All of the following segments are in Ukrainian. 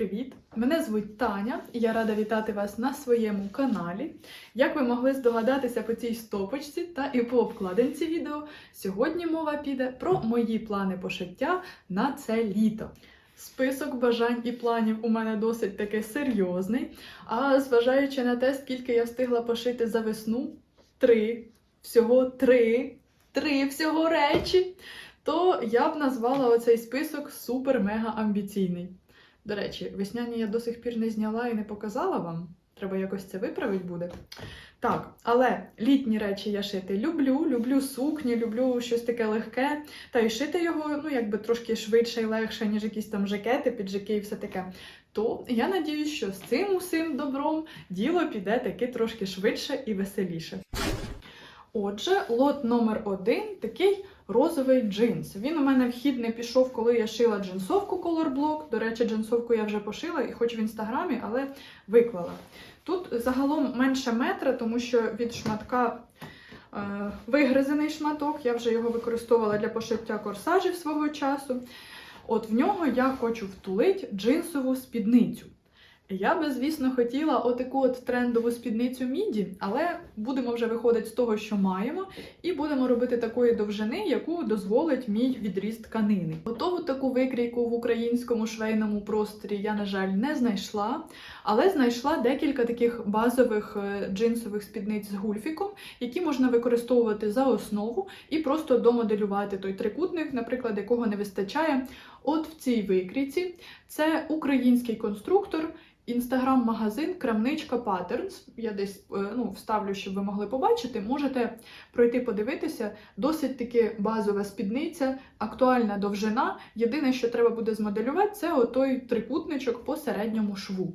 привіт! Мене звуть Таня, і я рада вітати вас на своєму каналі. Як ви могли здогадатися по цій стопочці та і по обкладинці відео, сьогодні мова піде про мої плани пошиття на це літо. Список бажань і планів у мене досить таки серйозний. А зважаючи на те, скільки я встигла пошити за весну, три, всього три, три всього речі, то я б назвала оцей список супер-мега амбіційний. До речі, весняні я до сих пір не зняла і не показала вам. Треба якось це виправити буде. Так, але літні речі я шити люблю, люблю сукні, люблю щось таке легке. Та й шити його, ну, якби трошки швидше і легше, ніж якісь там жакети, піджаки і все таке. То я надіюсь, що з цим усім добром діло піде таки трошки швидше і веселіше. Отже, лот номер один такий розовий джинс. Він у мене вхід не пішов, коли я шила джинсовку Block. До речі, джинсовку я вже пошила, і хоч в інстаграмі, але виклала. Тут загалом менше метра, тому що від шматка е, вигризений шматок, я вже його використовувала для пошиття корсажів свого часу. От в нього я хочу втулити джинсову спідницю. Я би, звісно, хотіла отаку от трендову спідницю міді, але будемо вже виходити з того, що маємо, і будемо робити такої довжини, яку дозволить мій відріз тканини. Готову таку викрійку в українському швейному просторі я, на жаль, не знайшла, але знайшла декілька таких базових е, джинсових спідниць з гульфіком, які можна використовувати за основу і просто домоделювати той трикутник, наприклад, якого не вистачає. От в цій викрійці це український конструктор. Інстаграм-магазин Крамничка Patterns. Я десь е, ну, вставлю, щоб ви могли побачити. Можете пройти подивитися. Досить таки базова спідниця, актуальна довжина. Єдине, що треба буде змоделювати, це отой трикутничок по середньому шву.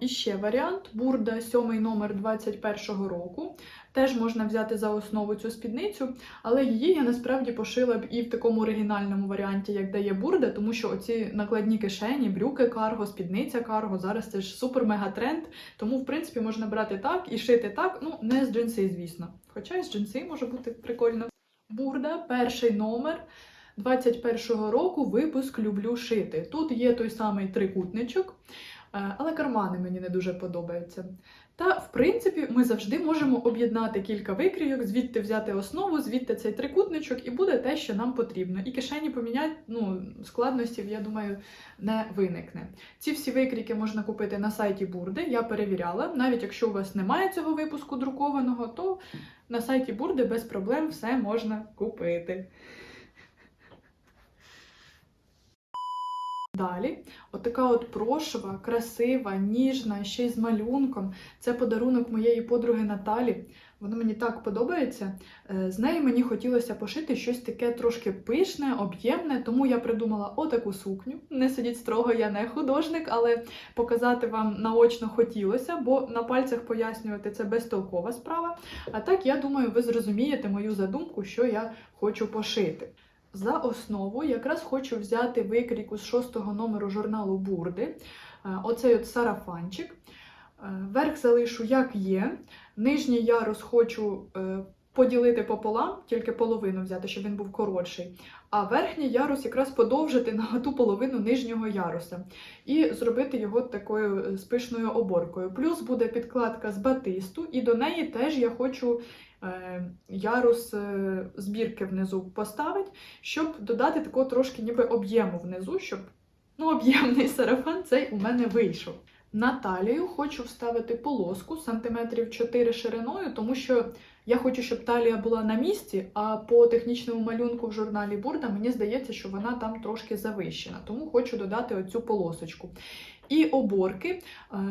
І ще варіант бурда 7 номер 21 року. Теж можна взяти за основу цю спідницю, але її я насправді пошила б і в такому оригінальному варіанті, як дає бурда, тому що оці накладні кишені, брюки карго, спідниця карго, зараз це ж супер-мега тренд. Тому, в принципі, можна брати так і шити так, ну не з джинси, звісно. Хоча і з джинси може бути прикольно. Бурда, перший номер. 21-го року випуск люблю шити. Тут є той самий трикутничок, але кармани мені не дуже подобаються. Та, в принципі, ми завжди можемо об'єднати кілька викрійок, звідти взяти основу, звідти цей трикутничок, і буде те, що нам потрібно. І кишені поміняти, ну, складностів, я думаю, не виникне. Ці всі викрійки можна купити на сайті Бурди. Я перевіряла. Навіть якщо у вас немає цього випуску друкованого, то на сайті Бурди без проблем все можна купити. Далі, отака от прошива, красива, ніжна, ще й з малюнком. Це подарунок моєї подруги Наталі. Воно мені так подобається. Е, З неї мені хотілося пошити щось таке трошки пишне, об'ємне, тому я придумала отаку сукню. Не сидіть строго, я не художник, але показати вам наочно хотілося, бо на пальцях пояснювати це безтолкова справа. А так, я думаю, ви зрозумієте мою задумку, що я хочу пошити. За основу якраз хочу взяти викрійку з шостого номеру журналу Бурди. Е, Оцей от сарафанчик. Е, Верх залишу як є. Нижній ярус хочу е, поділити пополам, тільки половину взяти, щоб він був коротший. А верхній ярус якраз подовжити на ту половину нижнього яруса. І зробити його такою спишною оборкою. Плюс буде підкладка з батисту, і до неї теж я хочу е, ярус е, збірки внизу поставити, щоб додати такого трошки ніби об'єму внизу, щоб ну, об'ємний сарафан цей у мене вийшов. На талію хочу вставити полоску сантиметрів 4 шириною, тому що я хочу, щоб талія була на місці, а по технічному малюнку в журналі Бурда мені здається, що вона там трошки завищена, тому хочу додати оцю полосочку. І оборки е,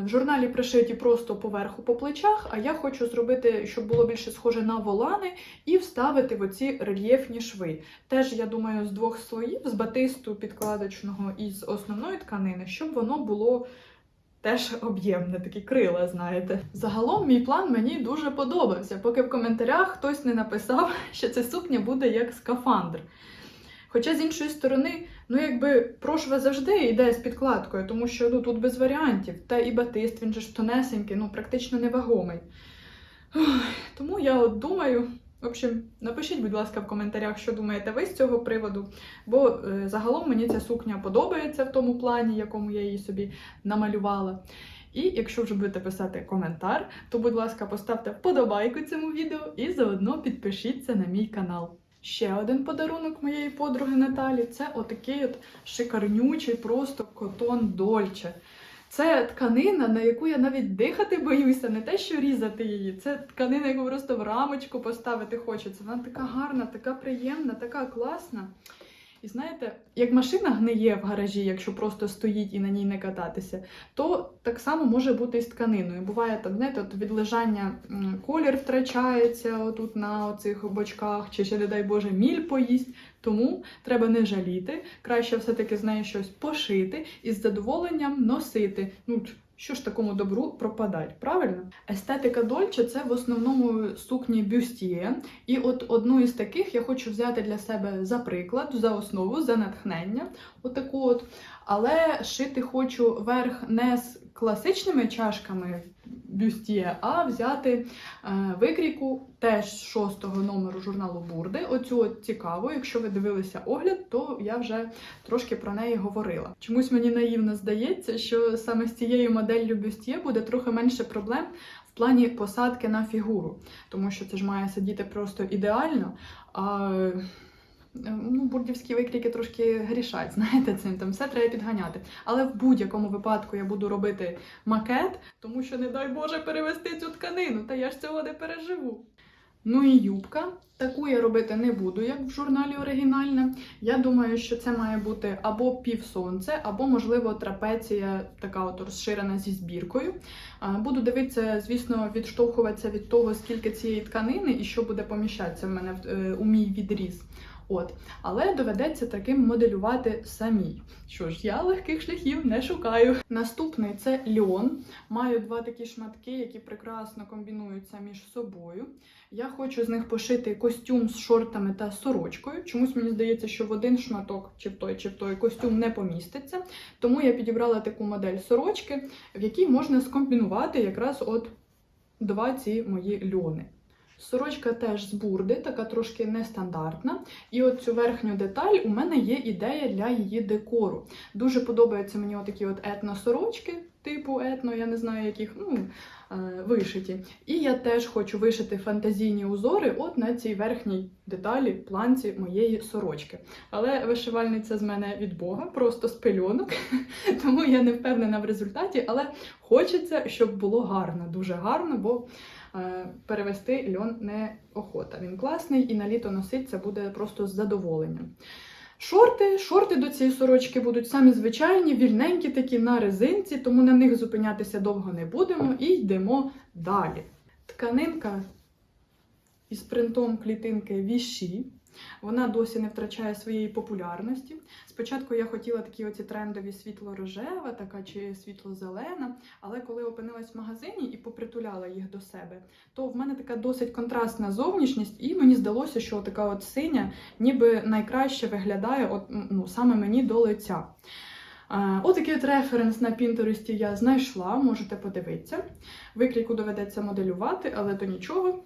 в журналі пришиті просто поверху по плечах, а я хочу зробити, щоб було більше схоже на волани, і вставити в оці рельєфні шви. Теж, я думаю, з двох слоїв, з батисту підкладочного і з основної тканини, щоб воно було теж об'ємне, такі крила, знаєте. Загалом мій план мені дуже подобався, поки в коментарях хтось не написав, що ця сукня буде як скафандр. Хоча, з іншої сторони, ну якби прошва завжди йде з підкладкою, тому що ну, тут без варіантів. Та і батист, він же ж тонесенький, ну практично невагомий. Тому я от думаю, В общем, напишіть, будь ласка, в коментарях, що думаєте ви з цього приводу. Бо е, загалом мені ця сукня подобається в тому плані, якому я її собі намалювала. І якщо вже будете писати коментар, то, будь ласка, поставте вподобайку цьому відео і заодно підпишіться на мій канал. Ще один подарунок моєї подруги Наталі це отакий от шикарнючий просто котон Дольче. Це тканина, на яку я навіть дихати боюся, не те, що різати її. Це тканина, яку просто в рамочку поставити хочеться. Вона така гарна, така приємна, така класна. І знаєте, як машина гниє в гаражі, якщо просто стоїть і на ній не кататися, то так само може бути і з тканиною. Буває там, знаєте, от від лежання колір втрачається отут на оцих бочках, чи ще, не дай Боже, міль поїсть. Тому треба не жаліти, краще все-таки з нею щось пошити і з задоволенням носити. Ну, що ж такому добру пропадать, правильно? Естетика Дольче це в основному сукні бюстіє. І от одну із таких я хочу взяти для себе за приклад, за основу, за натхнення. Отаку от. Але шити хочу верх не з класичними чашками бюстіє, а взяти е, викрійку теж шостого номеру журналу Бурди. Оцю цікаву. Якщо ви дивилися огляд, то я вже трошки про неї говорила. Чомусь мені наївно здається, що саме з цією моделлю бюстіє буде трохи менше проблем в плані посадки на фігуру, тому що це ж має сидіти просто ідеально. А Ну, бурдівські викрійки трошки грішать, знаєте, цим там все треба підганяти. Але в будь-якому випадку я буду робити макет, тому що, не дай Боже, перевести цю тканину, та я ж цього не переживу. Ну і юбка. Таку я робити не буду, як в журналі оригінальне. Я думаю, що це має бути або півсонце, або, можливо, трапеція, така от розширена зі збіркою. Буду дивитися, звісно, відштовхуватися від того, скільки цієї тканини і що буде поміщатися в мене е, у мій відріз. От, але доведеться таким моделювати самій. Що ж, я легких шляхів не шукаю. Наступний це льон. Маю два такі шматки, які прекрасно комбінуються між собою. Я хочу з них пошити костюм з шортами та сорочкою. Чомусь мені здається, що в один шматок, чи в той, чи в той костюм не поміститься. Тому я підібрала таку модель сорочки, в якій можна скомбінувати якраз от два ці мої льони. Сорочка теж з бурди, така трошки нестандартна. І от цю верхню деталь у мене є ідея для її декору. Дуже подобаються мені отакі от етносорочки, типу етно, я не знаю, яких ну, е, вишиті. І я теж хочу вишити фантазійні узори от на цій верхній деталі, планці моєї сорочки. Але вишивальниця з мене від Бога, просто з пельонок, тому я не впевнена в результаті, але хочеться, щоб було гарно, дуже гарно, бо перевести льон неохота. Він класний і на літо носить це буде просто з задоволенням. Шорти, шорти до цієї сорочки будуть самі звичайні, вільненькі такі на резинці, тому на них зупинятися довго не будемо і йдемо далі. Тканинка із принтом клітинки віші. Вона досі не втрачає своєї популярності. Спочатку я хотіла такі оці трендові світло-рожева, така чи світло-зелена, але коли опинилась в магазині і попритуляла їх до себе, то в мене така досить контрастна зовнішність, і мені здалося, що така от синя ніби найкраще виглядає от, ну, саме мені до лиця. Отакий от референс на Пінтересті я знайшла, можете подивитися. Викрійку доведеться моделювати, але то нічого.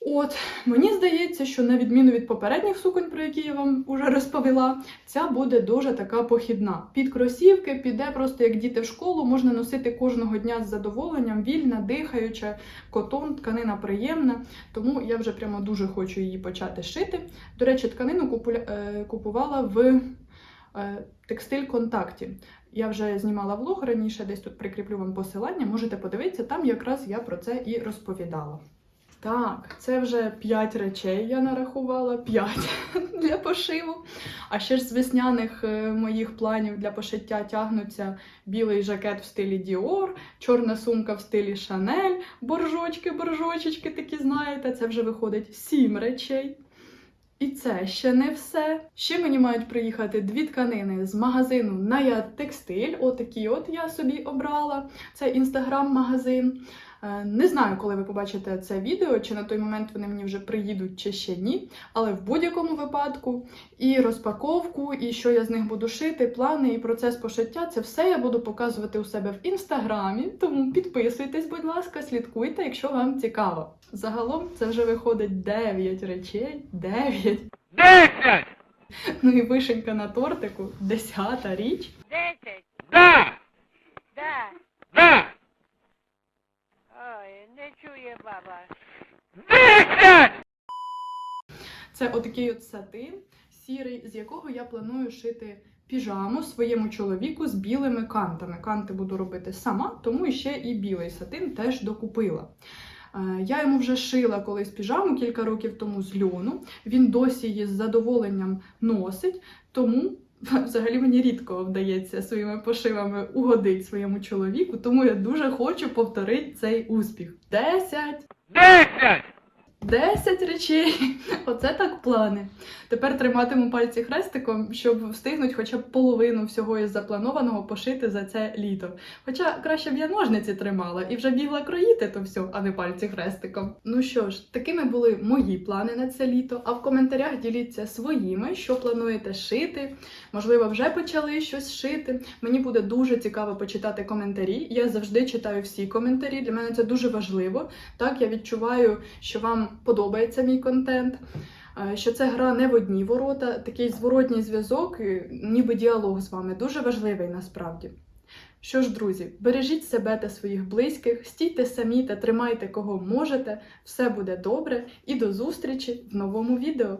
От, мені здається, що на відміну від попередніх суконь, про які я вам вже розповіла, ця буде дуже така похідна. Під кросівки піде просто як діти в школу, можна носити кожного дня з задоволенням, вільна, дихаюча, котон, тканина приємна. Тому я вже прямо дуже хочу її почати шити. До речі, тканину е, купувала в е, текстиль контакті. Я вже знімала влог раніше, десь тут прикріплю вам посилання, можете подивитися, там якраз я про це і розповідала. Так, це вже 5 речей я нарахувала, 5 для пошиву. А ще ж з весняних е, моїх планів для пошиття тягнуться білий жакет в стилі Dior, чорна сумка в стилі Chanel, боржочки, боржочечки такі, знаєте, це вже виходить 7 речей. І це ще не все. Ще мені мають приїхати дві тканини з магазину Наяд Текстиль. Отакі от я собі обрала. Це інстаграм-магазин. Е, Не знаю, коли ви побачите це відео, чи на той момент вони мені вже приїдуть, чи ще ні. Але в будь-якому випадку і розпаковку, і що я з них буду шити, плани і процес пошиття це все я буду показувати у себе в інстаграмі. Тому підписуйтесь, будь ласка, слідкуйте, якщо вам цікаво. Загалом це вже виходить 9 речей. 9. Десять! Ну і вишенька на тортику, 10 річ. Десять. Да. Да! Не чує баба. Це отакий от сатин сірий, з якого я планую шити піжаму своєму чоловіку з білими кантами. Канти буду робити сама, тому ще і білий сатин теж докупила. Е, Я йому вже шила колись піжаму кілька років тому з льону. Він досі її з задоволенням носить, тому взагалі мені рідко вдається своїми пошивами угодити своєму чоловіку, тому я дуже хочу повторити цей успіх. Десять! Десять! 10 речей. Оце так плани. Тепер триматиму пальці хрестиком, щоб встигнути хоча б половину всього із запланованого пошити за це літо. Хоча краще б я ножниці тримала і вже бігла кроїти то все, а не пальці хрестиком. Ну що ж, такими були мої плани на це літо. А в коментарях діліться своїми, що плануєте шити. Можливо, вже почали щось шити. Мені буде дуже цікаво почитати коментарі. Я завжди читаю всі коментарі. Для мене це дуже важливо. Так, я відчуваю, що вам подобається мій контент. е, Що це гра не в одні ворота, такий зворотній зв'язок, ніби діалог з вами дуже важливий насправді. Що ж, друзі, бережіть себе та своїх близьких, стійте самі та тримайте кого можете, все буде добре і до зустрічі в новому відео.